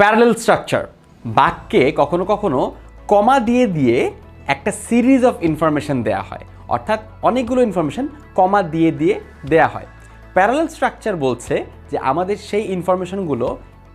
Parallel structure বাক্যে কখনো কখনো কমা দিয়ে দিয়ে একটা সিরিজ অফ ইনফরমেশন দেয়া হয়। অর্থাৎ অনেকগুলো ইনফরমেশন কমা দিয়ে দিয়ে দেয়া হয়। প্যারালেল স্ট্রাকচার বলছে যে আমাদের সেই ইনফরমেশনগুলো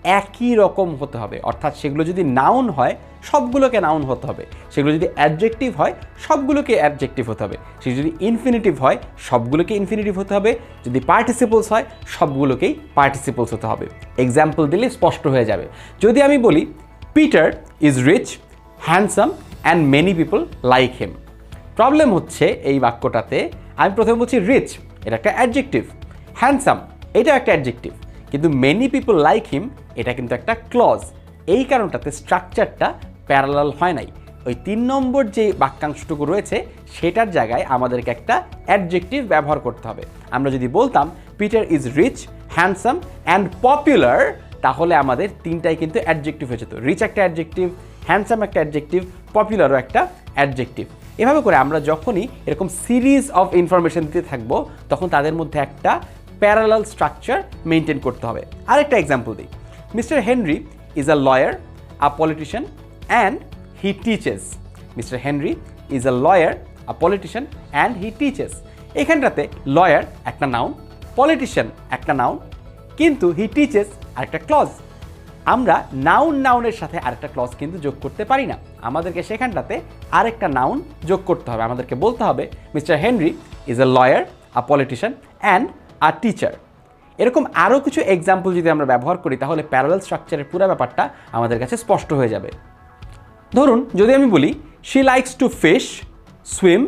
একই রকম হতে হবে। অর্থাৎ সেগুলো যদি নাউন হয়, সবগুলোকে নাউন হতে হবে। সেগুলো যদি অ্যাডজেক্টিভ হয়, সবগুলোকে অ্যাডজেক্টিভ হতে হবে। সেগুলো যদি ইনফিনিটিভ হয়, সবগুলোকে ইনফিনিটিভ হতে হবে। যদি পার্টিসিপলস হয়, সবগুলোকেই পার্টিসিপলস হতে হবে। এক্সাম্পল দিলে স্পষ্ট হয়ে যাবে। যদি আমি বলি Peter is rich handsome and many people like him problem হচ্ছে এই বাক্যটাতে, আমি প্রথমে বলছি রিচ এটা একটা অ্যাডজেক্টিভ হ্যান্ডসাম এটা একটা অ্যাডজেক্টিভ কিন্তু মেনি পিপল লাইক হিম এটা কিন্তু একটা ক্লজ এই কারণটাতে স্ট্রাকচারটা প্যারালাল হয় নাই। ওই তিন নম্বর যে বাক্যাংশটুকু রয়েছে, সেটার জায়গায় আমাদেরকে একটা অ্যাডজেক্টিভ ব্যবহার করতে হবে। আমরা যদি বলতাম Peter is rich handsome and popular তাহলে আমাদের তিনটাই কিন্তু অ্যাডজেক্টিভ হয়ে যেত। রিচ একটা অ্যাডজেক্টিভ হ্যান্ডসাম একটা অ্যাডজেক্টিভ পপুলারও একটা অ্যাডজেক্টিভ এভাবে করে আমরা যখনই এরকম সিরিজ অফ ইনফরমেশন দিতে থাকব, তখন তাদের মধ্যে একটা প্যারালাল স্ট্রাকচার মেনটেন করতে হবে। আরেকটা এক্সাম্পল দিই। Mister Henry is a lawyer, a politician, and he teaches. Mister Henry is a lawyer, a politician, and he teaches. এখানটাতে লয়ার একটা নাউন, পলিটিশিয়ান একটা নাউন, কিন্তু হি টিচেস আরেকটা ক্লজ। আমরা নাউন নাউনের সাথে আরেকটা ক্লজ কিন্তু যোগ করতে পারি না। আমাদেরকে সেখানটাতে আরেকটা নাউন যোগ করতে হবে। আমাদেরকে বলতে হবে, mister Henry is a lawyer, a politician, and a teacher এরকম আরও কিছু এক্সাম্পল যদি আমরা ব্যবহার করি, তাহলে প্যারালাল স্ট্রাকচারের পুরো ব্যাপারটা আমাদের কাছে স্পষ্ট হয়ে যাবে। ধরুন, যদি আমি বলি she likes to fish swim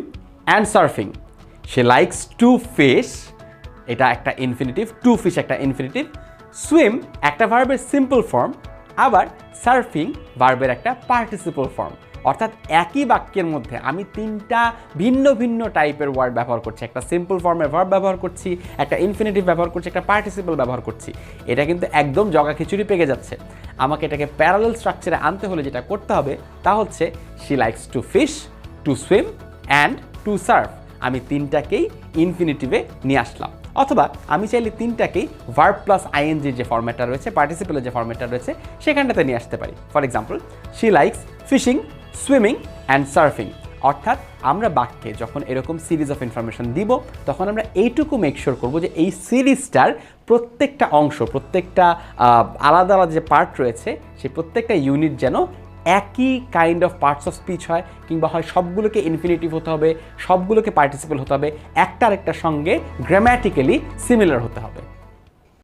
and surfing she likes to fish এটা একটা ইনফিনিটিভ টু ফিশ একটা ইনফিনিটিভ সুইম একটা ভার্বের সিম্পল ফর্ম আবার সার্ফিং ভার্বের একটা পার্টিসিপল ফর্ম অর্থাৎ একই বাক্যের মধ্যে আমি তিনটা ভিন্ন ভিন্ন টাইপের ওয়ার্ড ব্যবহার করছি। একটা সিম্পল ফর্মের ভার্ব ব্যবহার করছি, একটা ইনফিনিটিভ ব্যবহার করছি, একটা পার্টিসিপল ব্যবহার করছি। এটা কিন্তু একদম জগা খিচুড়ি পেকে যাচ্ছে। আমাকে এটাকে প্যারালাল স্ট্রাকচারে আনতে হলে যেটা করতে হবে তা হচ্ছে she likes to fish to swim and to surf আমি তিনটাকেই ইনফিনিটিভে নিয়ে আসলাম। অথবা আমি চাইলে তিনটাকেই ভার্ব প্লাস আইএনজির যে ফর্ম্যাটটা রয়েছে পার্টিসিপেলের যে ফর্ম্যাটটা রয়েছে, সেখানটাতে নিয়ে আসতে পারি। For example she likes fishing swimming and surfing. অর্থাৎ আমরা বাক্যে যখন এরকম সিরিজ অফ ইনফরমেশন দিব, তখন আমরা এইটুকু মেক শিওর করব যে এই সিরিজটার প্রত্যেকটা অংশ, প্রত্যেকটা আলাদা আলাদা যে পার্ট রয়েছে, সেই প্রত্যেকটা ইউনিট যেন একই kind of parts of speech হয়, কিংবা হয় সবগুলোকে ইনফিনিটিভ হতে হবে, সবগুলোকে পার্টিসিপেল হতে হবে, একটা আরেকটার সঙ্গে গ্রামাটিক্যালি সিমিলার হতে হবে।